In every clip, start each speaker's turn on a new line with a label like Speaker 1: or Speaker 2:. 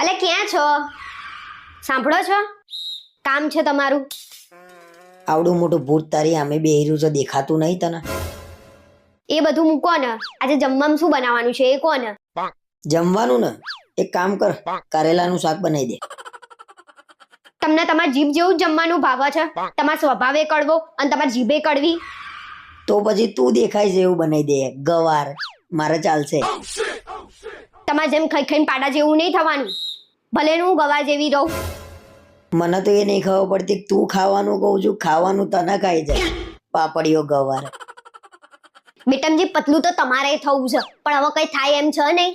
Speaker 1: અલે ક્યાં છો? સાંભળો છો? કામ છે તમારું?
Speaker 2: આવડું મોટું ભૂત તારી અમે બે હીરું છે દેખાતું નહીં તને?
Speaker 1: એ બધું મૂકો ને. આજે જમવામાં શું બનાવવાનું છે એ કોને
Speaker 2: જમવાનું ને? એક કામ કર કારેલાનું શાક બનાવી દે.
Speaker 1: તમને તમાર જીભ જેવું જ જમવાનું ભાવે છે. તમાર સ્વભાવે કડવો અને તમાર જીભે કડવી.
Speaker 2: તો પછી તું દેખાય છે એવું બનાવી દે. ગવાર. મારે ચાલશે.
Speaker 1: તમારે જેમ ખાઈ ખાઈને પાડા જેવું નહીં થવાનું. ભલે હું ગવા જેવી રહું.
Speaker 2: મને તો એ નહીં ખબર પડતી કે તું ખાવાનું કહું છું ખાવાનું તને ખાઈ જાય. પાપડીઓ ગવાર.
Speaker 1: મેટમજી પતલું તો તમારે થવું છે પણ હવે કઈ થાય એમ છે નહીં.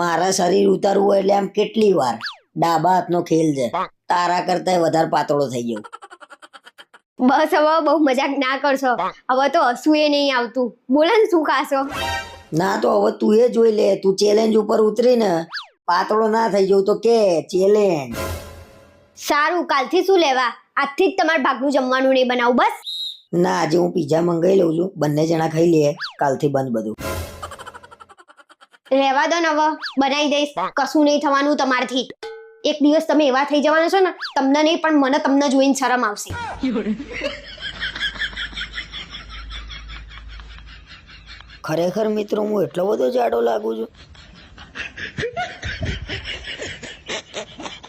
Speaker 2: મારા શરીર ઉતારવું હોય એટલે આમ કેટલી વાર ડાબા હાથનો ખેલ છે. તારા કરતા વધારે પાતળો થઈ ગયો.
Speaker 1: બસ હવે બહુ મજાક ના કરશો. હવે તો હસવું એ નહીં આવતું. બોલે ને શું ખાશો?
Speaker 2: ના તો હવે તું એ જોઈ લે તું ચેલેન્જ ઉપર ઉતરી ને પાતળો ના થઈ જવું તો કે ચેલેન્જ
Speaker 1: સારું કાલથી શું લેવા? આજથી જ તમારે ભાગનું જમવાનું નહીં બનાવું બસ?
Speaker 2: ના આજે હું પીઝા મંગાવી લઉં છું. બંને જણા ખાઈ લઈએ કાલથી બંધ બધું.
Speaker 1: રહેવા દો નવ હવે બનાવી દઈશ. કશું નહીં થવાનું તમારથી. એક દિવસ તમે એવા થઈ જવાના છો ને તમને નહીં પણ મને તમને જોઈને શરમ આવશે.
Speaker 2: ખરેખર મિત્રો હું એટલો બધો જાડો લાગુ છું.